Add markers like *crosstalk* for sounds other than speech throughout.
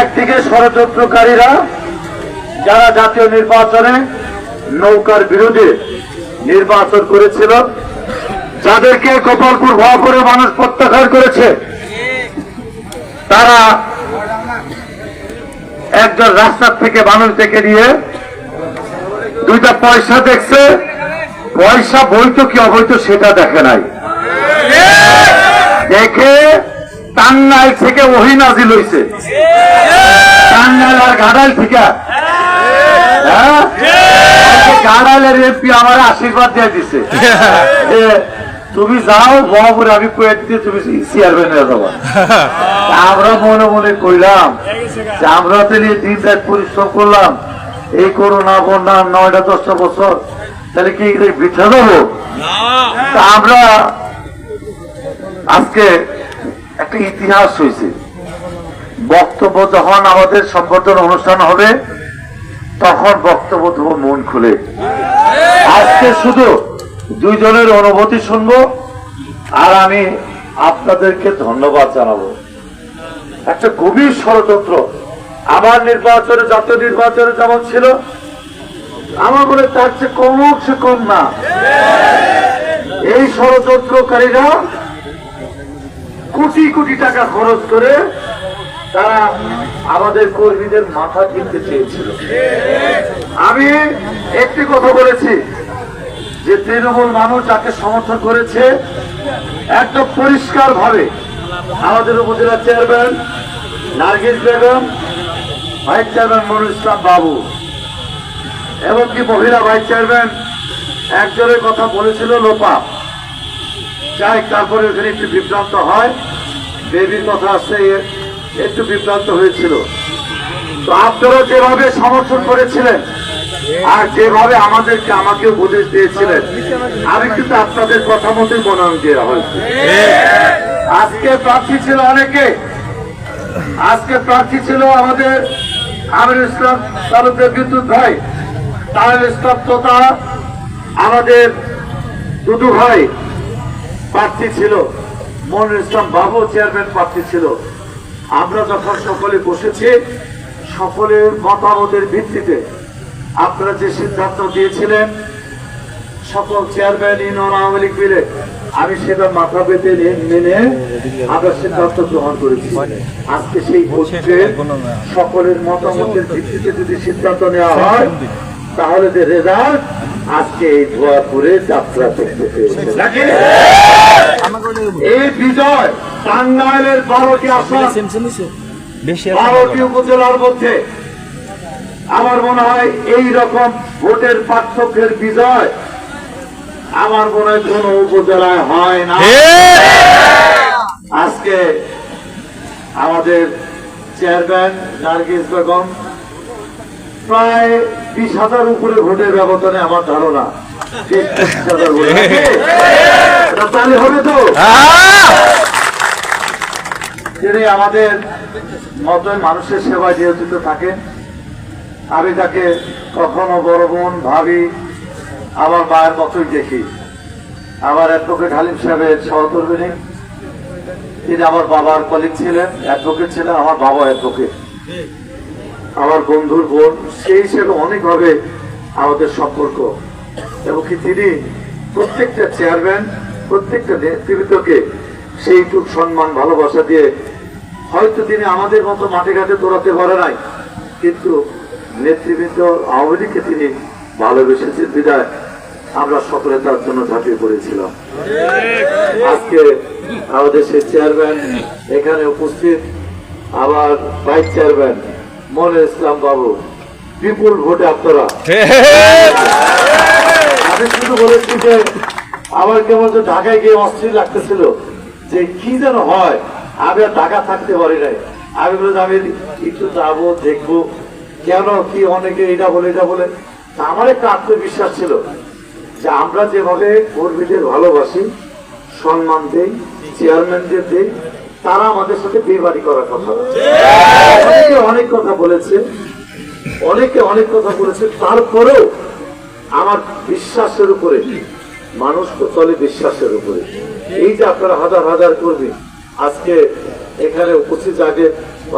একদিকে ষড়যন্ত্রকারীরা যারা জাতীয় নির্বাচনে নৌকার বিরুদ্ধে নির্বাচন করেছিল, যাদেরকে গোপালপুর ভয় করে মানুষ প্রত্যাখ্যান করেছে, তারা একজন রাস্তার থেকে মানুষ ডেকে নিয়ে দুইটা পয়সা দেখছে, পয়সা বৈধ কি অবৈধ সেটা দেখে নাই। দেখে টাঙ্গাইল থেকে ওহি নাজিল হইছে। টাঙ্গাইল আর ঘাটাইল থেকে। হ্যাঁ? গাড়াইলের এমপি আমার আশীর্বাদ দিয়ে দিছে। তুমি যাও বহপুরে আমি কয়ে দিতে তুমি চেয়ারম্যান হয়ে যাব। আমরা মনে মনে কইলাম যে আমরা তো নিয়ে দিন রাত পরিশ্রম করলাম। এই করোনা বন্যা নয়টা দশটা বছর তাহলে কি বৃথা দেবো আমরা আজকে ইতিহাস হয়েছে বক্তব্য যখন আমাদের সম্বর্ধনা অনুষ্ঠান হবে, তখন বক্তব্য দেবো মন খুলে। আজকে শুধু দুইজনের অনুভূতি শুনব, আর আমি আপনাদেরকে ধন্যবাদ জানাব। একটা গভীর ষড়যন্ত্র। আমার নির্বাচনে, জাতীয় নির্বাচনে যেমন ছিল, আমার বলে তার চেয়ে কম সে কম না। এই ষড়যন্ত্রকারীরা কোটি কোটি টাকা খরচ করে তারা আমাদের কর্মীদের মাথা কিনতে চেয়েছিল। আমি একটি কথা বলেছি যে তৃণমূল মানুষ যাকে সমর্থন করেছে, একদম পরিষ্কার ভাবে আমাদের upazila chairman, Nargis Begum, vice chairman Monur Islam Babu এবং কি মহিলা ভাইস চেয়ারম্যান একজনের কথা বলেছিল লোপা যাই তারপরে ওখানে একটু বিভ্রান্ত হয় বেবির কথা আসছে একটু বিভ্রান্ত হয়েছিল। তো আপনারা যেভাবে সমর্থন করেছিলেন, আর যেভাবে আমাদেরকে আমাকে উপদেশ দিয়েছিলেন, আমি কিন্তু আপনাদের কথা মতোই মনোনয়ন দেওয়া হয়েছে। আজকে প্রার্থী ছিল অনেকে। আজকে প্রার্থী ছিল আমাদের আমির ইসলাম তালুকের বিদ্যুৎ ভাই। তার ইসলাম তোতা আমাদের দুদু ভাই। প্রার্থী ছিল। মনির ইসলাম বাবু চেয়ারম্যান প্রার্থী ছিল। আমরা যখন সকলে বসেছি, সকলের মতামতের ভিত্তিতে আপনারা যে সিদ্ধান্ত দিয়েছিলেন, সকল চেয়ারম্যান, ইউনিয়ন আওয়ামী লীগ মিলে, আমি সেটা মাথা পেতে মেনে আমরা সিদ্ধান্ত গ্রহণ করেছি। আজকে সেই ভোটে সকলের মতামতের ভিত্তিতে যদি সিদ্ধান্ত নেওয়া হয়, তাহলে যে রেজাল্ট আজকে এই ধোয়া করে যাত্রা করতে পেরেছে। এই বিজয় টাঙ্গাইলের বারোটি বেশি বারোটি উপজেলার মধ্যে। আমার মনে হয় এই রকম ভোটের পার্থক্যের বিজয় আমার মনে হয় কোন উপজেলায় হয় না। আজকে আমাদের চেয়ারম্যান নার্গিস বেগম প্রায় বিশ হাজার উপরে ভোটের ব্যবধানে আমার ধারণা? এটা তাহলে হবে তো? তিনি আমাদের মতন মানুষের সেবায় নিয়োজিত থাকেন আমি তাকে কখনো বড় বোন ভাবি আমার মায়ের মতোই দেখি। আমার অ্যাডভোকেট হালিম সাহেবের সহকর্মী তিনি আমার বাবার কলিগ ছিলেন অ্যাডভোকেট ছিলেন আমার বাবা অ্যাডভোকেট। আমার বন্ধুর বোন, সেই হিসেবে অনেকভাবে আমাদের সম্পর্ক। এবং কি তিনি প্রত্যেকটা চেয়ারম্যান প্রত্যেকটা নেতৃত্বকে সেইটুক সম্মান, ভালোবাসা দিয়ে হয়তো তিনি আমাদের মতো মাঠে ঘাটে দৌড়াতে পারে নাই, কিন্তু নেতৃবৃন্দ আওয়ামী লীগকে তিনি ভালোবেসেছেন বিদায়। আমরা সকলে তার জন্য ঝাঁপিয়ে পড়েছিলাম। আজকে আমাদের সেই চেয়ারম্যান এখানে উপস্থিত, আবার ভাইস চেয়ারম্যান মনে ইসলাম বাবু বিপুল ভোটে আপনারা। আমি শুধু বলেছি যে আমার কেমন যে ঢাকায় গিয়ে অস্থির লাগতেছিল যে কি যেন হয়। আমি আর ঢাকা থাকতে পারি নাই। আমি বলে আমি একটু যাব দেখব কেন কি অনেকে এটা বলে এটা বলে। আমার একটা আত্মবিশ্বাস ছিল যে আমরা যেভাবে কর্মীদের ভালোবাসি সম্মান দেই চেয়ারম্যানদের দেই তারা আমাদের সাথে বেবারি করার কথা। অনেকে অনেক কথা বলেছে অনেকে অনেক কথা বলেছে। তারপরেও আমার বিশ্বাসের উপরে মানুষ তো চলে বিশ্বাসের উপরে। এই যে আপনারা হাজার হাজার কর্মী আজকে এখানে উপস্থিত আগে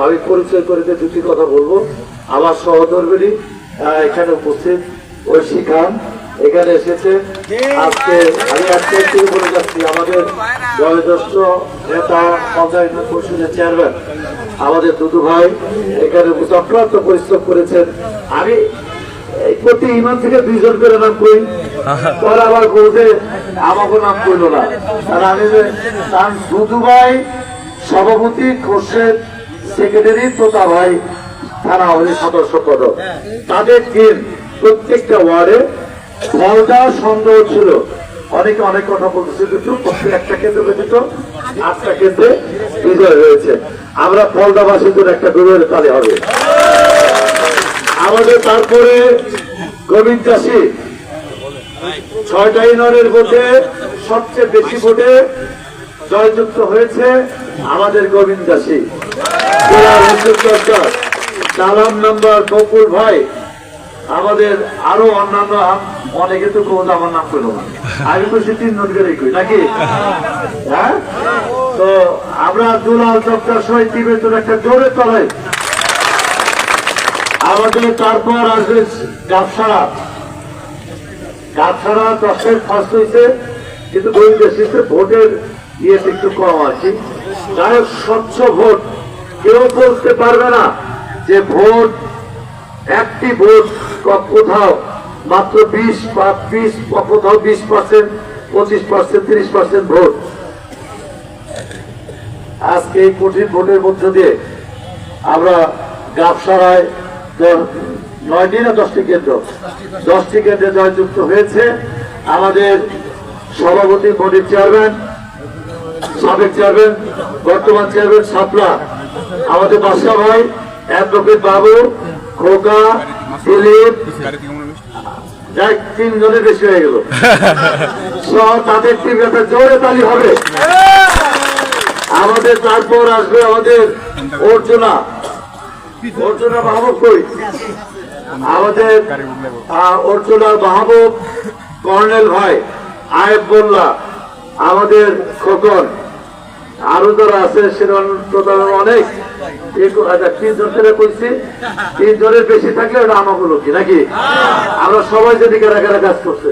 আমি পরিচয় করে দিয়ে দুটি কথা বলব। আমার সহধর্মিনী আহ, এখানে উপস্থিত ঐশী খান। এখানে এসেছে। আজকে আমি আজকে থেকে বলে যাচ্ছি, আমাদের বয়োজ্যেষ্ঠ নেতা পঞ্চায়েত পরিষদের চেয়ারম্যান, আমাদের দুদু ভাই, এখানে অক্লান্ত পরিশ্রম করেছেন। আমি প্রতি ইমান থেকে দুইজন করে নাম কই পরে আবার বলতে আমাকে নাম করল না। আর আমি যে তার দুদু ভাই, সভাপতি, খোরশেদ, সেক্রেটারি, তোতা ভাই, থানা আমাদের সদস্য পদক। তাদের টিম প্রত্যেকটা ওয়ার্ডে ফলটা সন্দেহ ছিল। অনেকে অনেক কথা বলতেছে কিন্তু একটা কেন্দ্র ব্যতীত আটটা কেন্দ্রে বিজয় হয়েছে। আমরা ফলদাবাসীর জন্য একটা বিজয়ের তালে হবে। আমাদের তারপরে গোবিন্দ চাষী, ছয়টা ইউনিয়নের ভোটে সবচেয়ে বেশি ভোটে জয়যুক্ত হয়েছে আমাদের গোবিন্দ চাষী। উদ্যোগ নাম্বার বকুল ভাই। আমাদের আরও অন্যান্য অনেকে তো কোন আমার নাম পেল না। আমি খুশি তিন নদীর কই, নাকি? হ্যাঁ? তো আমরা দুলাল চক্কর সহ টিমের জন্য একটা জোরে তলায় আমাদের তারপর আসবে গাছাড়া গাছাড়া দশের ফার্স্ট হয়েছে কিন্তু শিশু ভোটের ইয়েতে একটু কম আছে। যাই স্বচ্ছ ভোট। কেউ বলতে পারবে না যে ভোট, একটি ভোট কোথাও? মাত্র বিশ বা কোথাও বিশ পার্সেন্ট, পঁচিশ পার্সেন্ট, তিরিশ পার্সেন্ট ভোট। আজকে এই কঠিন ভোটের মধ্য দিয়ে আমরা গাবসারায় নয়টি না দশটি কেন্দ্র? দশটি কেন্দ্রে জয়যুক্ত হয়েছে আমাদের সভাপতি বডির চেয়ারম্যান, সাবেক চেয়ারম্যান, বর্তমান চেয়ারম্যান সাপলা, আমাদের বাসা ভাই, অ্যাডভোকেট বাবু, খোকা দিলীপ তিনজনের বেশি হয়ে গেল। তাদের টিম একটা জোরে তালি হবে। আমাদের তারপর আসবে আমাদের অর্চনা। অর্চনা মাহবুব কই? আমাদের অর্চনা মাহবুব কর্নেল ভাই আয়েব বল্লা আমাদের খোকন। আরও যারা আছে সেরকম অনেক। আচ্ছা, তিনজন থেকে কইছি তিনজনের বেশি থাকলে ওটা আমাকে লোকি নাকি? আমরা সবাই যদি কারা কারা কাজ করছে।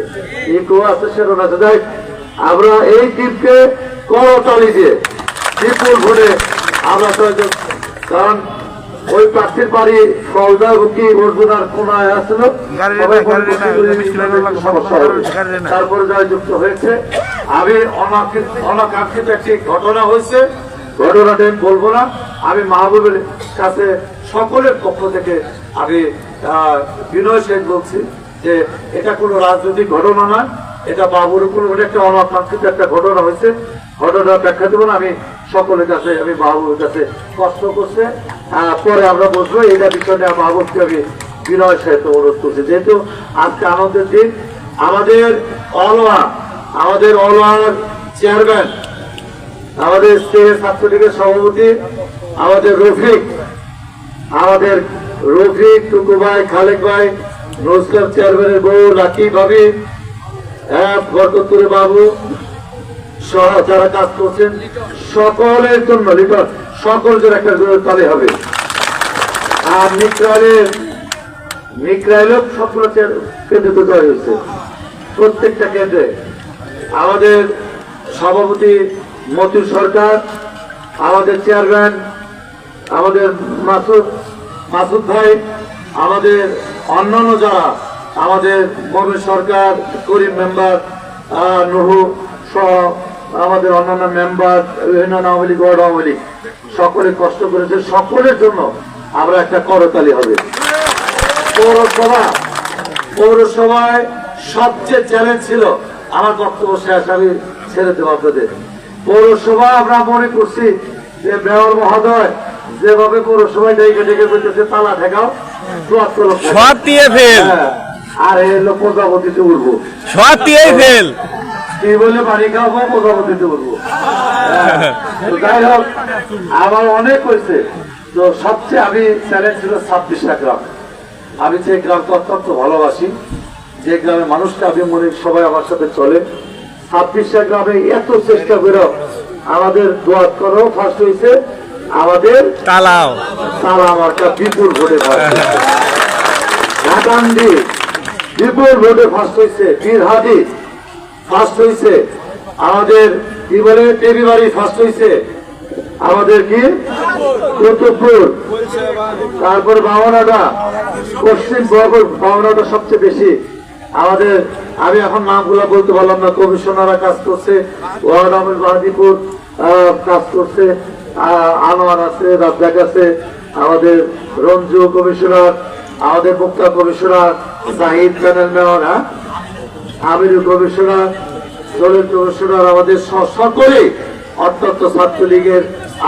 ইকো আছে সেরকম আছে। দেখ আমরা এই টিমকে করতালি দিয়ে বিপুল ভোটে আমরা সহযোগ কারণ ওই প্রার্থীর বাড়ি ফলদা কি অর্জুনার কোনায় আসছিল। তারপরে জয়যুক্ত হয়েছে আমি অনাকাঙ্ক্ষিত একটি ঘটনা হয়েছে। ঘটনাটা আমি বলব না, আমি মাহবুবের কাছে সকলের পক্ষ থেকে আমি বিনয় সেন বলছি যে এটা কোনো রাজনৈতিক ঘটনা নয়, এটা বাবুর এটা একটা অনাকাঙ্ক্ষিত একটা ঘটনা হয়েছে। ঘটনা ব্যাখ্যা দেবো আমি সকলের কাছে, আমি বাবুর কাছে কষ্ট করছে। পরে আমরা বসবো এটা বিষয়ে বাবুকে আমি বিনয় সাহেব অনুরোধ করছি। যেহেতু আজকে আনন্দের দিন, আমাদের অলওয়া আমাদের অলওয়ার চেয়ারম্যান আমাদের স্টেট ছাত্রলীগের সভাপতি, আমাদের রফিক আমাদের রফিক টুকু ভাই খালেক ভাই, নজরুল চেয়ারম্যানের বউ, লাকি ভাবি হ্যাঁ বরকতুরে বাবু, সহ যারা কাজ করছেন, সকলের জন্য, লিটন, সকল জন্য একটা তালে হবে। আর মিত্রালের মিত্রালেও সবগুলো কেন্দ্রে জয় হয়েছে। প্রত্যেকটা কেন্দ্রে। আমাদের সভাপতি মতিউর সরকার, আমাদের চেয়ারম্যান আমাদের মাসুদ মাসুদ ভাই, আমাদের অন্যান্য যারা, আমাদের মবির সরকার, করিম মেম্বার নুহু সহ আমাদের অন্যান্য মেম্বার বিভিন্ন Awami League, ward Awami League, সকলে কষ্ট করেছে, সকলের জন্য আমরা একটা করতালি হবে। পৌরসভা, পৌরসভায় সবচেয়ে চ্যালেঞ্জ ছিল, আমার বক্তব্য শেষ, আমি ছেড়ে দেবো আপনাদের। পৌরসভা আমরা মনে করছি যে মেয়র মহোদয় যেভাবে পৌরসভায় ডেকে ডেকে করতেছে তালা ঠেকাও। সব দিয়ে ফেল। হ্যাঁ, আর প্রজাপতিতে উঠবো। সব দিয়েই ফেল। কি বলে বাড়ি খাওয়াবো প্রজাপতিতে উঠবো। *laughs* তো যাই হোক আমার অনেক হয়েছে। তো সবচেয়ে আমি চ্যালেঞ্জ ছিল ছাব্বিশটা গ্রাম। আমি যে গ্রামকে অত্যন্ত ভালোবাসি। যে গ্রামের মানুষটা আমি মনে করি সবাই আমার সাথে চলে। ছাব্বিশটা গ্রামে এত চেষ্টা করে আমাদের দোয়াত করো ফার্স্ট হয়েছে। আমাদের তালাও। তারা মার্কা বিপুল ভোটে ঢাকান্দি বিপুল ভোটে ফার্স্ট হয়েছে। বীরহাদি ফার্স্ট হয়েছে। আমাদের কি বলে টেবিবাড়ি ফার্স্ট হয়েছে। আমাদের কি? কুতুবপুর তারপর বামনাটা পশ্চিম বরপুর বামনাটা সবচেয়ে বেশি। আমাদের, আমি এখন নামগুলো বলতে পারলাম না, কমিশনাররা কাজ করছে, ওয়ার্ড আমির বাহাদিপুর কাজ করছে আনোয়ার আছে, রাজ্জাক আছে, আমাদের রঞ্জু কমিশনার, আমাদের Mukta commissioner, Zahid panel mayor হ্যাঁ? আমিরুল কমিশনার, দলের কমিশনার, আমাদের সকলে, অত্যন্ত ছাত্রলীগের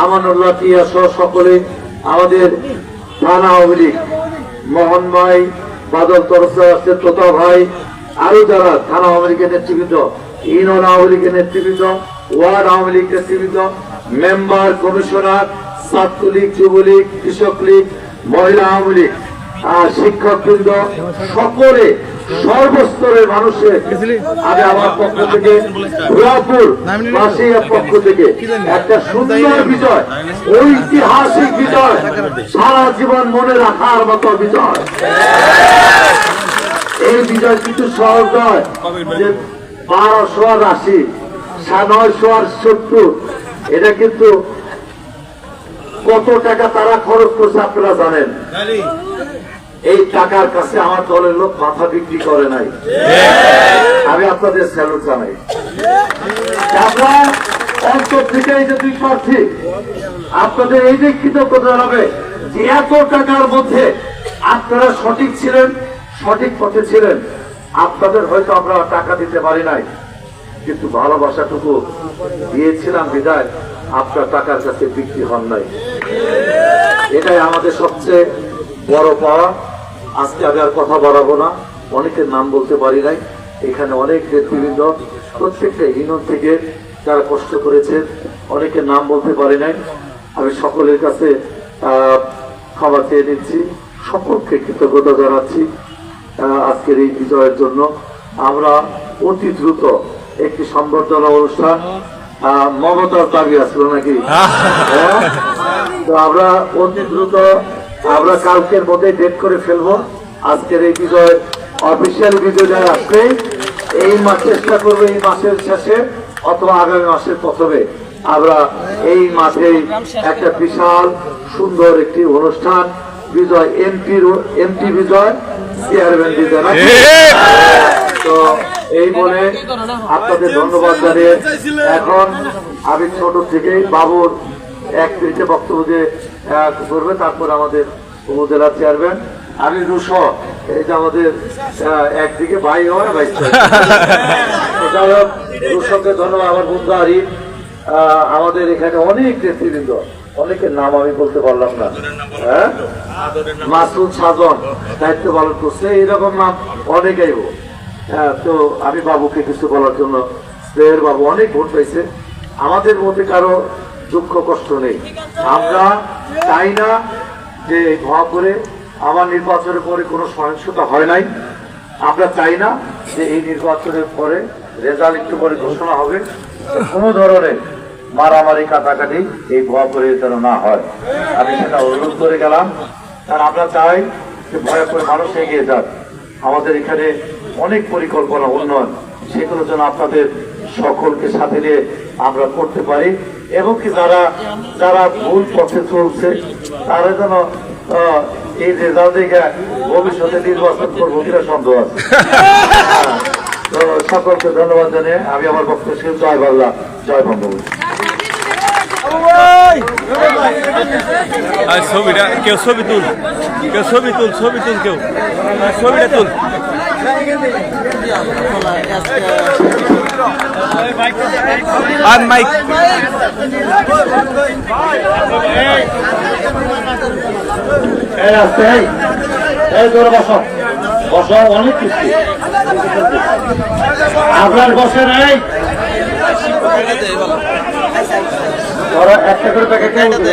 আমানুল্লাহ টিয়া সকলে, আমাদের থানা আওয়ামী লীগ ভাই বাদল তরফে আছে তোতা ভাই, আরও যারা থানা আওয়ামী লীগের নেতৃবৃন্দ ইউনিয়ন আওয়ামী লীগের নেতৃবৃন্দ, ওয়ার্ড আওয়ামী লীগ নেতৃবৃন্দ, মেম্বার, কমিশনার, ছাত্রলীগ, যুবলীগ, কৃষক লীগ, মহিলা আওয়ামী লীগ শিক্ষকবৃন্দ, সকলে সর্বস্তরের মানুষের আমি আমার পক্ষ থেকে ভুয়াপুর বাসিয়ার পক্ষ থেকে একটা সুন্দর বিজয়, ঐতিহাসিক বিজয়, সারা জীবন মনে রাখার মতো বিজয়। এই বিজয় কিন্তু সহজ নয় যে বারোশো আর আশি, নয়শো আর সত্তর এটা কিন্তু কত টাকা তারা খরচ করছে আপনারা জানেন। এই টাকার কাছে আমার দলের লোক মাথা বিক্রি করে নাই। আমি আপনাদের স্যালুট জানাই। আমরা অন্তর থেকে এই যে দুই প্রার্থী আপনাদের এই যে কৃতজ্ঞতা হবে যে এত টাকার মধ্যে আপনারা সঠিক ছিলেন সঠিক পথে ছিলেন। আপনাদের হয়তো আমরা টাকা দিতে পারি নাই কিন্তু ভালোবাসাটুকু দিয়েছিলাম বিদায় আপনার টাকার কাছে বিক্রি হন নাই। এটাই আমাদের সবচেয়ে বড় পাওয়া। আজকে আমি আর কথা বাড়াবো না। অনেকের নাম বলতে পারি নাই। এখানে অনেক নেতৃবৃন্দ প্রত্যেকটা ইউনিয়ন থেকে যারা কষ্ট করেছে অনেকের নাম বলতে পারি নাই। আমি সকলের কাছে ক্ষমা চেয়ে নিচ্ছি। সকলকে কৃতজ্ঞতা জানাচ্ছি আজকের এই বিজয়ের জন্য। আমরা অতি দ্রুত একটি সম্বর্ধনা অনুষ্ঠান মমতার দাবি আসলো নাকি? হ্যাঁ? তো আমরা অতি দ্রুত আমরা কালকের মধ্যে ডেট করে ফেলব আজকের এই বিজয় অফিসিয়াল বিজয় আসলে এই মাস চেষ্টা করব, এই মাসের শেষে অথবা আগামী মাসের প্রথমে আমরা এই মাঠে একটা বিশাল, সুন্দর একটি অনুষ্ঠান, বিজয় এমপির এমপি বিজয় চেয়ারম্যান বিজয়? তো এই বলে আপনাদের ধন্যবাদ জানিয়ে এখন আমি ছোট থেকেই বাবুর এক মিনিটে বক্তব্য দিয়ে করবে তারপর আমাদের উপজেলা চেয়ারম্যান আমি রুশ। এই যে আমাদের একদিকে ভাই হয় ভাই রুশকে ধন্যবাদ আমার বন্ধু আরিফ। আমাদের এখানে অনেক নেতৃবৃন্দ অনেকের নাম আমি বলতে পারলাম না। হ্যাঁ? মাসুদ সাজন দায়িত্ব পালন করছে এইরকম নাম অনেকেই হোক হ্যাঁ, তো আমি বাবুকে কিছু বলার জন্য বাবু অনেক ভোট পাইছে। আমাদের মধ্যে কারও দুঃখ, কষ্ট নেই। আমরা চাই না যে ভা করে আমার নির্বাচনের পরে কোনো সহিংসতা হয় নাই। আমরা চাই না যে এই নির্বাচনের পরে রেজাল্ট একটু পরে ঘোষণা হবে। কোনো ধরনের মারামারি, কাটাকাটি এই ভুয়া করে যেন না হয়। আমি সেটা অনুরোধ করে গেলাম। কারণ আমরা চাই যে ভয় করে মানুষ এগিয়ে যাক। আমাদের এখানে অনেক পরিকল্পনা, উন্নয়ন, সেগুলো যেন আপনাদের সকলকে সাথে নিয়ে আমরা করতে পারি। এবং কি যারা যারা ভুল পথে চলছে, তারা যেন এই রেজাল্ট দেখে ভবিষ্যতে নির্বাচন করব কিনা সন্দেহ আছে। তো সকলকে ধন্যবাদ জানিয়ে আমি আমার বক্তব্য শেষ। জয় বাংলা, জয় বঙ্গবন্ধু। ছবিটা, কেউ ছবি তুল, কেউ ছবি তুল ছবি তুল কেউ। ছবিটা তুল। আর মাইক বসো বসো অনেক কিছু আপনার বসেন এই ধরো একটা করে প্যাকেট নিয়ে উঠবে।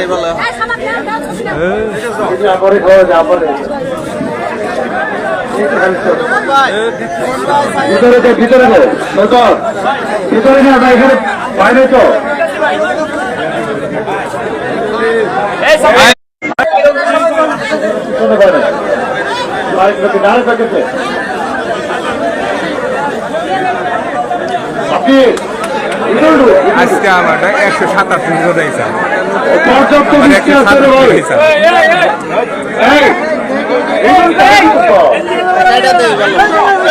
এই তো খালি তো। ভিতরে ভিতরে ভিতরে না না, এখানে বাইরে তো আজকে আমারটা একশো সাতাশ রয়েছে পর্যাপ্ত আমার বৃষ্টি